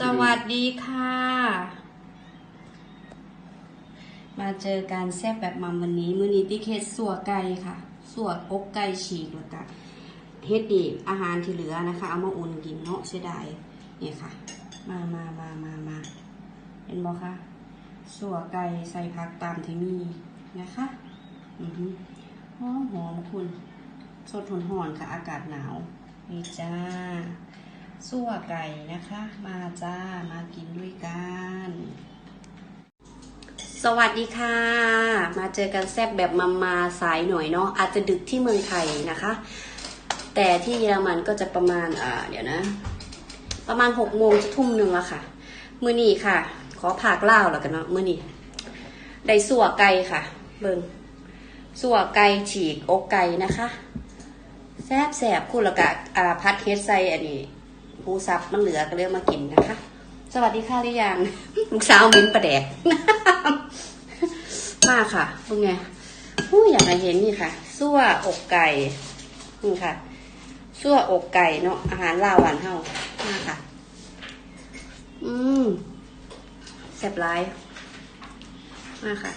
สวัสดีค่ะ มาเจอการแซ่บแบบมัมวันนี้ มื้อนี้ที่เคสสัวไก่ค่ะ สัวอกไก่ฉีกแล้วก็เฮ็ดดีอาหารที่เหลือนะคะ เอามาอุ่นกินเนาะเสียดายเนี่ยค่ะ มามามามามาเห็นบอกคะสัวไก่ใส่ผักตามที่มีนะคะอือหอหอมหอมคุณ สดหอนหอนๆค่ะอากาศหนาวนี่จ้า สั่วไก่นะคะ มาจ้า มากินด้วยกัน สวัสดีค่ะ มาเจอกันแซบแบบมามาสายหน่อยเนาะ อาจจะดึกที่เมืองไทยนะคะ แต่ที่เยอรมันก็จะประมาณ อ่า เดี๋ยวนะ ประมาณหกโมงจะทุ่มหนึ่งล้วค่ะ มือนี้ค่ะ ขอผากเล่าวแล้วกันเนาะ มือนี้ได้สั่วไก่ค่ะ เบิงสั่วไก่ฉีกอกไก่นะคะ แซบแสบคุณละกะอ่าพัดเฮ็ดใส่อันนี้ หมูสับมันเหลือก็เลยเอามากินนะคะ สวัสดีค่ะหรือยังลูกสาวมิ้นประแดกมาค่ะพวกไงผู้อยากเห็นนี่ค่ะซั่วอกไก่นี่ค่ะซั่วอกไก่เนาะอาหารลาวหวานเฮามาค่ะ อืมแซ่บร้ายมาค่ะ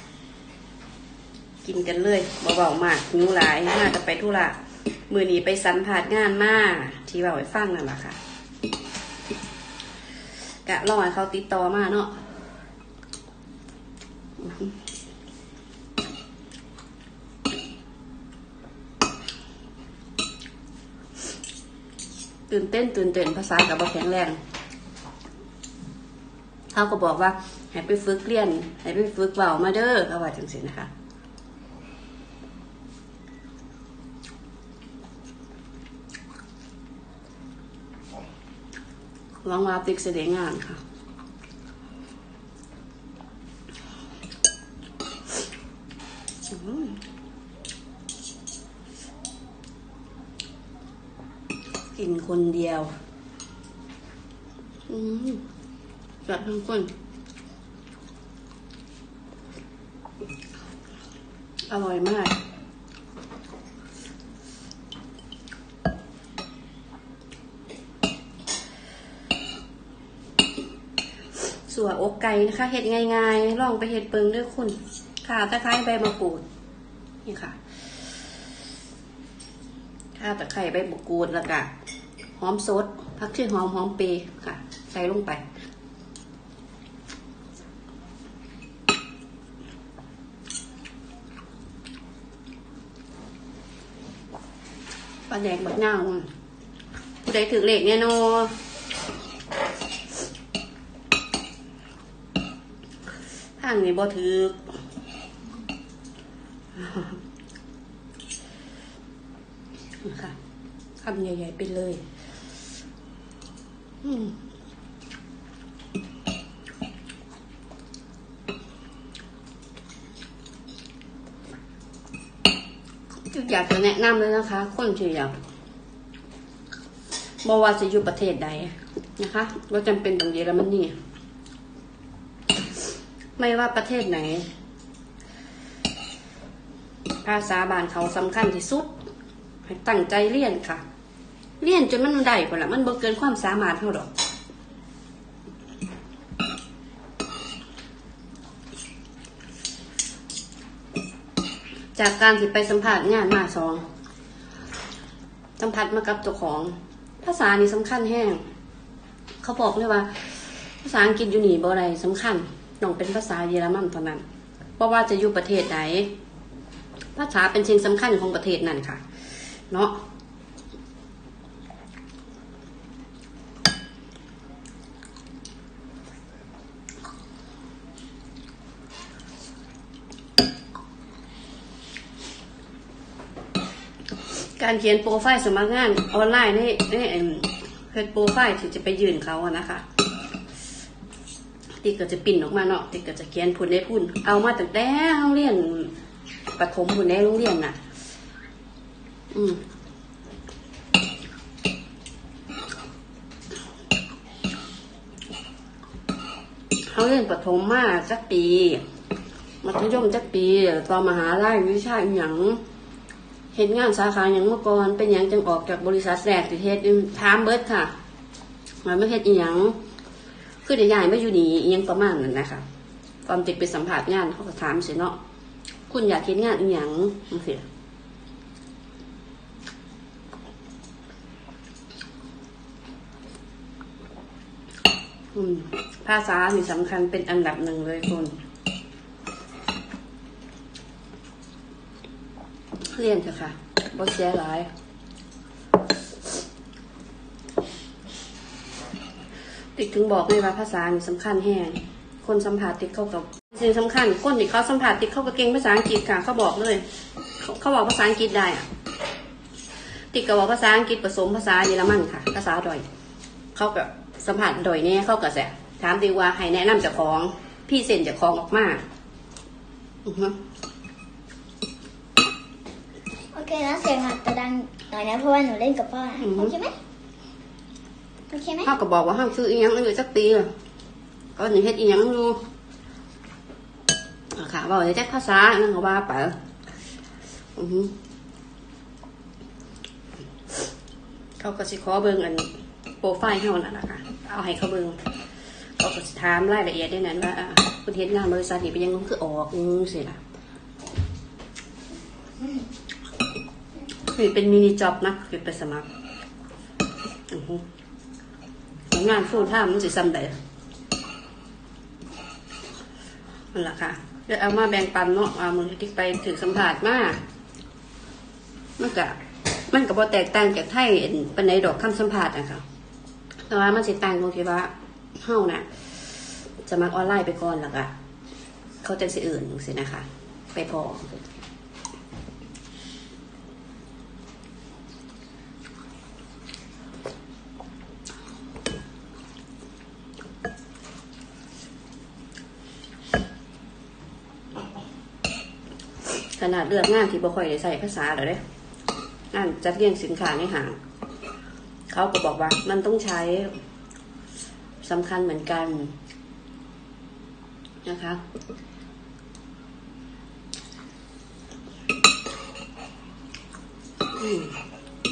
กินกันเลยเบาๆมากนิ้วหลายน่าจะไปธุระมือหนีไปสัมผัสงานมากที่เบาไว้ฟังนั่นแหละค่ะ กะรอให้เขาติดต่อมาเนาะตื่นเต้นตื่นเต้นภาษากับบ่แข็งแรงเขาก็บอกว่าให้ไปฝึกเรียนให้ไปฝึกเบามาเด้อเขาว่าจังสินะคะ หวังว่าติ๊กจะได้งานค่ะอืมกินคนเดียวอืมจัดทั้งคนอร่อยมาก สั วอกไก่นะคะเห็ดง่ายๆลองไปเห็ดเปิงด้วยคุณข่าตะไคร้ใบมะกรูดนี่ค่ะข่าตะไคร้ใบมะกรูดแล้วก็หอมสดผักชีหอมหอมเปย์ค่ะ ใส่ลงไปปลาแดกบักนาวอะผู้ใดถือเหล็กเนี่ยเนาะทางนี้บ่ถือนะคะคำใหญ่ๆไปเลยอืมอยากจะแนะนำเลยนะคะ คนที่อยากบอกว่าจะอยู่ประเทศใดนะคะว่าจำเป็นต้องเยอรมนี ไม่ว่าประเทศไหน ภาษาบานเขาสำคัญที่สุดตั้งใจเรียนค่ะ เรียนจนมันได้คนละมันบ่เกินความสามารถเท่าดอกจากการที่ไปสัมผัสงานมาสองสัมผัสมากับเจ้าของ ภาษานี่สำคัญแห้ง เขาบอกเลยว่า ภาษาอังกฤษอยู่หนีบ่อะไรสำคัญ ต้องเป็นภาษาเยอรมันเท่านั้นเพราะว่าจะอยู่ประเทศไหนภาษาเป็นสิ่งสำคัญของประเทศนั่นค่ะ เนาะการเขียนโปรไฟล์สมัครงานออนไลน์นี่นี่เป็นโปรไฟล์ที่จะไปยืนเขาอะนะคะ ติ๊กก็จะปิ่นออกมาเนาะติ๊กก็จะเขียนพุ่นได้พุ่น เอามาตั้งแต่โรงเรียนประถมพุ่นได้โรงเรียนน่ะ อืมเขาเรียนประถมมาจักปีมัธยมจักปีตอนมหาลัยวิชาหย่างเห็นงานสาขาอย่างเมื่อก่อนเป็นอย่างจังออกจากบริษัทแรกที่เฮ็ดถามเบิร์ดค่ะมันไม่เฮ็ดอหย่าง คือเดี๋ยวย้ายมาอยู่นี่ยังประมาณนั้นนะคะตอนติดไปสัมผัสงานเขาก็ถามสิเนาะคุณอยากเห็นงานอีหยังจังซี่อืมภาษานี่สำคัญเป็นอันดับหนึ่งเลยคุณเรียนเถอะค่ะบ่เสียหลาย ติ๊ก ถึงบอกเลยว่าภาษานี่สำคัญแห้งคนสัมผัสติ๊กเข้ากับสิ่งสำคัญ คนที่เขาสัมผัสติ๊กเข้ากับเก่งภาษาอังกฤษค่ะเขาบอกเลย เขาเขาบอกภาษาอังกฤษได้อะติ๊กก็บอกภาษาอังกฤษผสมภาษาเยอรมันค่ะ ภาษาดอย เขากับสัมผัสดอยเนี่ยเขากับแสถามดีว่าให้แนะนำเจากของพี่เซ็นเจากของออกมาอือฮึโอเคนะเสียงอาจจะดังหน่อยนะเพราะว่าหนูเล่นกับพ่อนะโอเคไหม โอเคไหมเขาก็บอกว่าห้าซื้ออีหยังอยู่จักปีก็หนึ่งเฮ็ดอีหยังอยู่ค่ะบอกเลยจักภาษานั่นก็ว่าไปอือฮึเขาก็สิขอเบิ่งอันโปรไฟล์เฮานั่นแหละค่ะ เอาให้เขาเบิ่งเขาก็สิถามรายละเอียดได้นั้นว่าคุณเฮ็ดงานบริษัทนี่เป็นยังไงคือออกอือสิล่ะนี่เป็นมินิจ็อบนะคือไปสมัครอือฮึ งานฟูลทม์มันสิซ้ำใดนั่นแหละค่ะเดี๋ยวเอามาแบ่งปันเนาะเอามือที่ไปถือสัมผัสมากมันก็มันก็บ่แตกต่างจากไทยเปานใดดอกคำสัมผัสนะคะแต่ว่ามันสิต่างตรงที่ว่าเฮาน่ะ จะมักออนไลน์ไปก่อนแล้วก็เขาจังสิอื่นจังซี่นะคะ ไปพอ ขนาดเลือกงานที่บ่ค่อยได้ใส่ภาษาเลยเด้งานจัดเรียงสินค้าในห้าง เขาก็บอกว่า มันต้องใช้สำคัญเหมือนกันนะคะ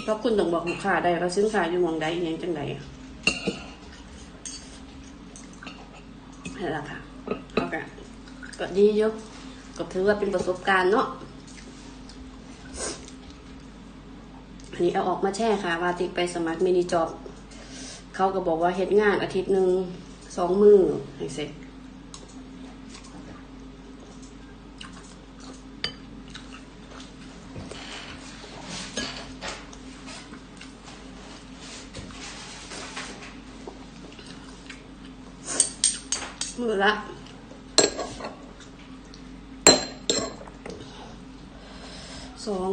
เพราะคุณต้องบอกลูกค้าได้ว่าสินค้าอยู่หมองใดอหยังจังใดนั่นแหละค่ะเขาก็ก็ดีอยู่ ก็ถือว่าเป็นประสบการณ์เนาะอันนี้เอาออกมาแช่ค่ะวาติไปสมัครมินิจอบเขาก็บอกว่าเฮ็ดงานอาทิตย์หนึ่งสองมือให้เสร็จมือละ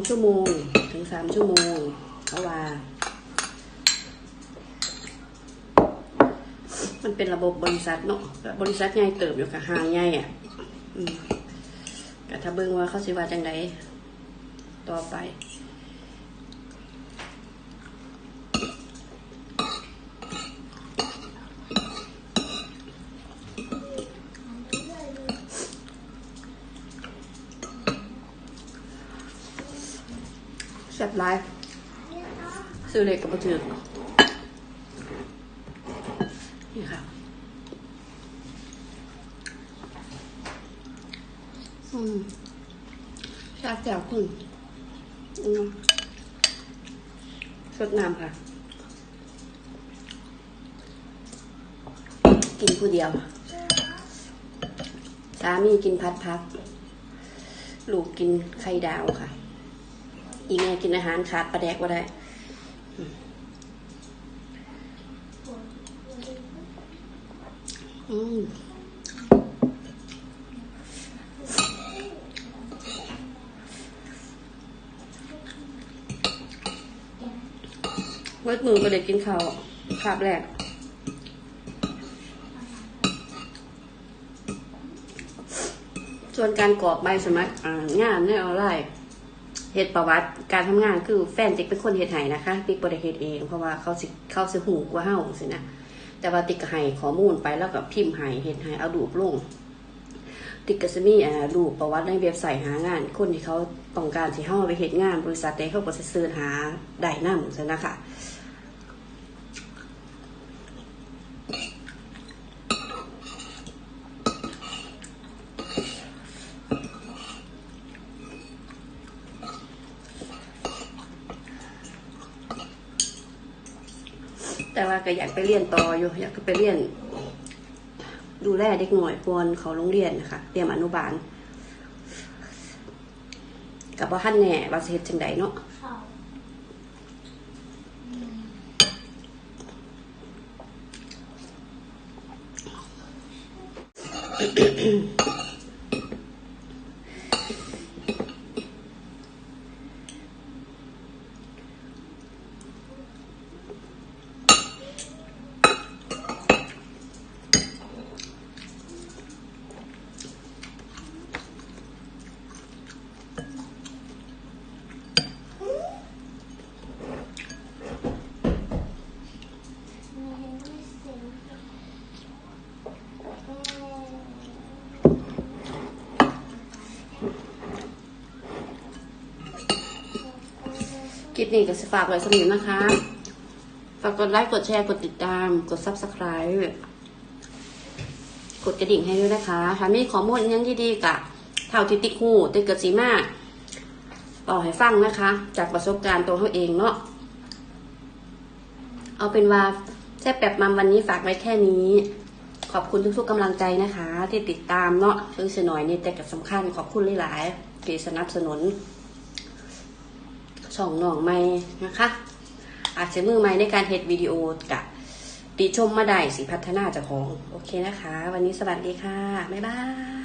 สองชั่วโมงถึงสามชั่วโมงเพราะว่า มันเป็นระบบบริษัทเนาะบริษัทใหญ่เติบอยู่กับห้างใหญ่อะก็ถ้าเบิ่งว่าเขาสิว่าจังไดต่อไป ซ่บหลายซื้อเล็กกับมาถือนี่ค่ะอืมชาแจ่วคุณอืมสดน้ำค่ะ กินผู้เดียว สามีกินพัดพัก ลูกกินไข่ดาวค่ะ อีแม่กินอาหารขาดปลาแดกว่าได้อืมเวิร์ดมือก็เลยกินข้าวขาบแรกส่วนการกรอกใบสมัครอ่างานในออนไลน์ เหตุประวัติการทำงานคือแฟนติ๊กเป็นคนเหตุไห้นะคะติ๊กบริเหตุเองเพราะว่าเขาสิเขาสิหูกว่าเฮ้าสินะแต่ว่าติ๊กก็ให้ข้อมูลไปแล้วก็พิมพ์ให้เหตุไห้เอาดูปลงติ๊กก็จะมีอ่ารูปประวัติในเว็บไซต์หางาน คนที่เขาต้องการสิเฮาไปเหตุงาน บริษัทใดเขาก็จะเสิร์ชหาได้นั่นนะคะ ว่าก็อยากไปเรียนต่ออยู่ อยากไปเรียน ดูแลเด็กหน่อยปวนเขาโรงเรียนนะคะเตรียมอนุบาลกับว่าท่านแหน่ว่าสิเฮ็ดจังใดเนาะ ลิปนี้ก็สิฝากไว้สำหรับนะคะ ฝากกดไลค์กดแชร์กดติดตาม กด subscribe กดกระดิ่งให้ด้วยนะคะถ้ามีข้อมูลยังดีๆกะเท่าที่ติดหูติดกระสีมากต่อให้ฟังนะคะ จากประสบการณ์ตัวเขาเองเนาะเอาเป็นว่าแซ่บแบบมัมวันนี้ฝากไว้แค่นี้ ขอบคุณทุกๆกำลังใจนะคะ ที่ติดตามเนาะเพิ่งสหน่อยนี่แต่กับสำคัญขอบคุณหลายๆที่สนับสนุน ช่องหนองไม่นะคะ อาจจะมือไม่ในการเฮ็ดวิดีโอกะติชมมาได้สิพัฒนาจากของ โอเคนะคะ วันนี้สวัสดีค่ะ บ๊ายบาย